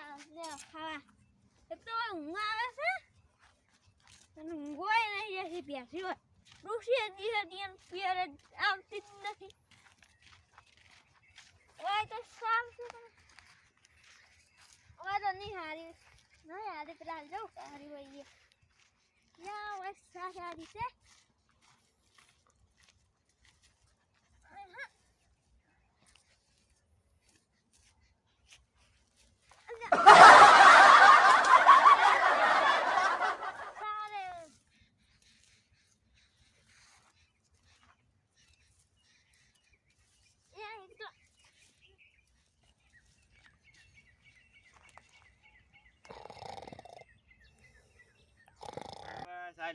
ખાવા એક તો ઊંઘ આવે છે અને ઊંઘ હોય નહીં જશે પ્યાસી હોય ઋષિ હજી હજી એમ પિયર આવતી જ નથી હોય તો સારું છે હોય તો નહીં હારી નહીં હારી પેલા હાલ જવું હારી હોય ના હોય સારી છે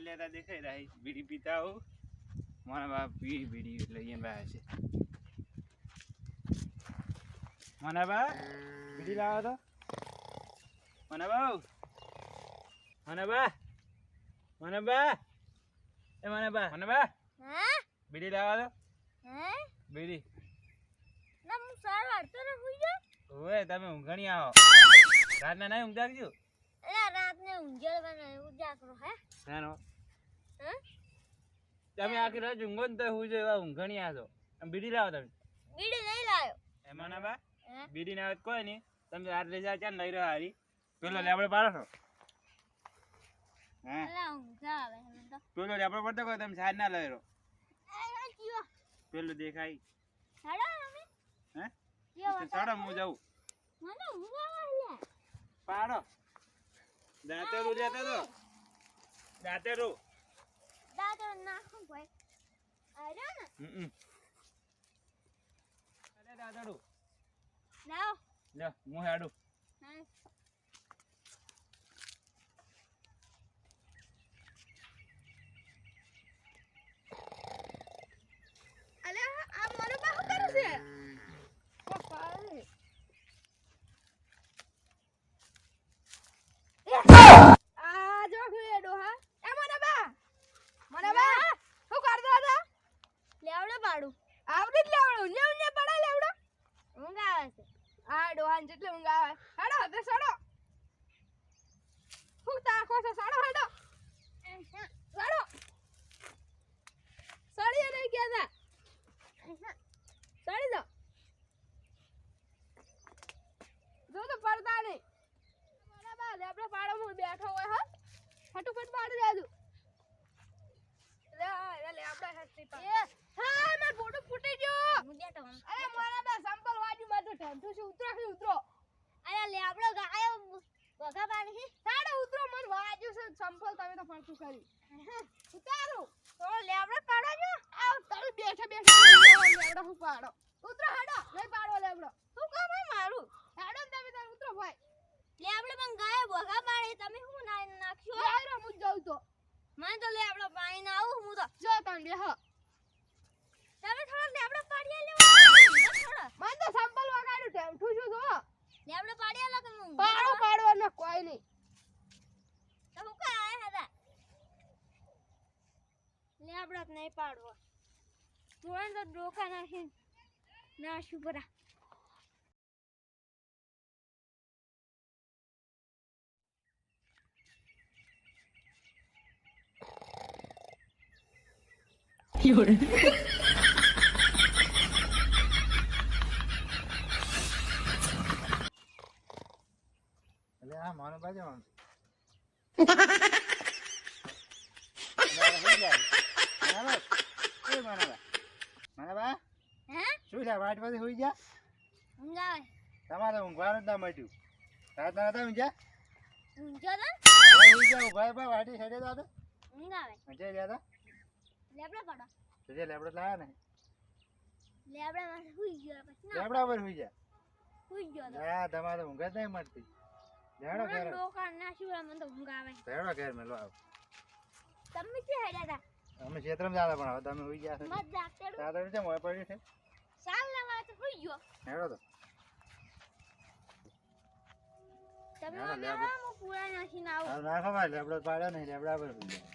લેતા દેખાઈ રહ્યા. બીડી પીતા હો મારા બાપ બીડી બીડી લઈને રહ્યા છે. મને બા બીડી લાવો તો. મને બાઉ મને બા મને બા એ મને બા મને બા બીડી લાવો તો. બીડી. ના હું સાર વાળતો ને હુઈ તમે ઊંઘણી આવો. રાતના નહીં ઊંઘ રાતને ઊંઝાડ ઉજાગરો હે? નાનો હે? તમે આખી રાત ઊંઘો ને તો હું જો એવા ઊંઘણી આવો બીડી લાવો તમે. બીડી નહીં લાવ્યો એમાં ના બા. બીડી ના કોઈ નહીં. તમે રાત લઈ જાય ક્યાં લઈ રહ્યો હારી? પેલો લેબડો પાડો છો. પેલો લેબડો પડતો કોઈ તમે સાર ના લઈ રહ્યો પેલો પેલું દેખાય. સાડા હે? હું જાઉં. પાડો. દાંતેરું લેતો તો દાંતેરું. દાદા નાખું ભાઈ. અરે ને. હમ. અરે દાંતેરું. લાવ. લે હું હેડું હા અલે આ મારો બાહુ કરે છે પપ્પા આ જો ખુએ ડોહા એ મને બા મને બા શું કરતો હતો લેવડો પાડું આવડી જ લેવડો ઊંઝે ઊંઝે પડા લેવડો ઊંઘ આવે છે આ ડોહાન જેટલી ઊંઘ આવે હેડો તે સડો હું તાકો છે સડો હેડો સડો સડીએ નહીં કહેતા સડી જાઓ જો તો પડતા નહીં બરાબર આપણે પાડોમાં બેઠો હોય હા ફટોફટ પાડી દેજો લે આ, લે આપણે હસ્તી પાડ એ હા માર ફોટો ફૂટી ગયો હું બેઠો હું. અરે મારા બા સંપલ વાજી માં તો ઠંડુ છે ઉતરો છે ઉતરો અરે લેવડો ગાયો બગા પાડી છે સાડે ઉતરો મન વાજ્યું તમે તો ફરતું કરી. ઉતારો. તો લેવડો પાડો જો. આવ તમે બેઠા બેઠા. લેવડો હું પાડો. ઉતરો હાડો. નહીં પાડો લેવડો. શું કામ હે મારું? હાડો ને તમે તાર ઉતરો ભાઈ. લેવડો પણ ગાય બગા પાડે. તમે શું ના નાખ્યો? લેવડો હું જાઉં તો. મને તો લેવડો પાણી ના આવું હું તો જો તમે બેહ. તમે થોડો લેવડો પાડી લેવો થોડો મન તો સંપલ વગાડ્યું ઠેમઠું છું જો લેવડો પાડી આલો કે હું પાડો પાડવાનો કોઈ નહીં તો હું કા આયા હતા લેવડો જ નહીં પાડવો તું તો ડોકા નાખી નાશું પરા એટલે હા માનો બાજુ આમ. એ મારા બા. મારા બા, હે? શું છે વાટ પછી સુઈ જા ઊંઘ આવે તમારે ઊંઘવાનું જ ના મળ્યું. રાતના નતા ઊંઘ્યા? ઊંઘો તો ગયા ઊભા ઊભા વાટી હેડે તો હતા ઊંઘ આવે ઊંઘે ગયા હતા લેબડો પડો. તો જે લેબડો લાયા ને. લેબડા માં સુઈ ગયો પછી લેબડા પર સુઈ જા સુઈ ગયો તો. ના તમારે ઊંઘ જ નહીં મળતી. લેડો ઘેર. ડોકા નાશું મને તો ઊંઘ આવે લેડો ઘેર મેલો આવ. તમે કે હેડ્યા અમે ક્ષેત્રમાં જતા પણ હવે તમે હોઈ ગયા છો. દાદા છે મોય પડ્યું છે. સાલ લેવા તો હોઈ ગયો. હેડો તો. તમે આવું. લેબડો પાડ્યો નહીં લેબડા પર હુઈ ગયા.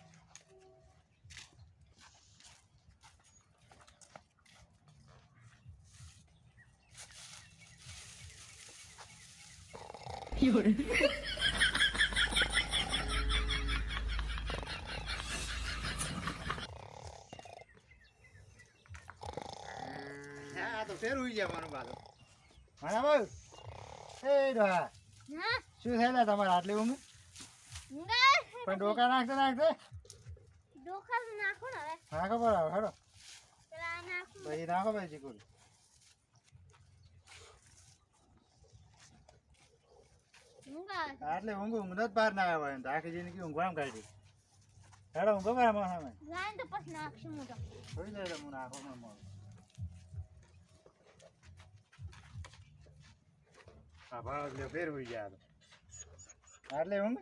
ફેર ઉઈ જવાનું પાછું મને બહુ એ ડોહા શું થાય લા તમારે આટલી ઊંઘ? ઊંઘાય પણ ડોકા નાખતે નાખતે? ડોકા નાખો ને હવે. નાખો પર હેડો. પછી નાખો પછી ચીકુલ આટલી ઊંઘ ઊંઘ જ બહાર ના આવ્યો એમ આખી જિંદગી ઊંઘવામાં કાઢી હેડો ઊંઘો મારા માથામાં લાઈન તો પછી નાખશું હું તો. નાખો મને આ ભાગલે ફેરવી ગયા એટલે હું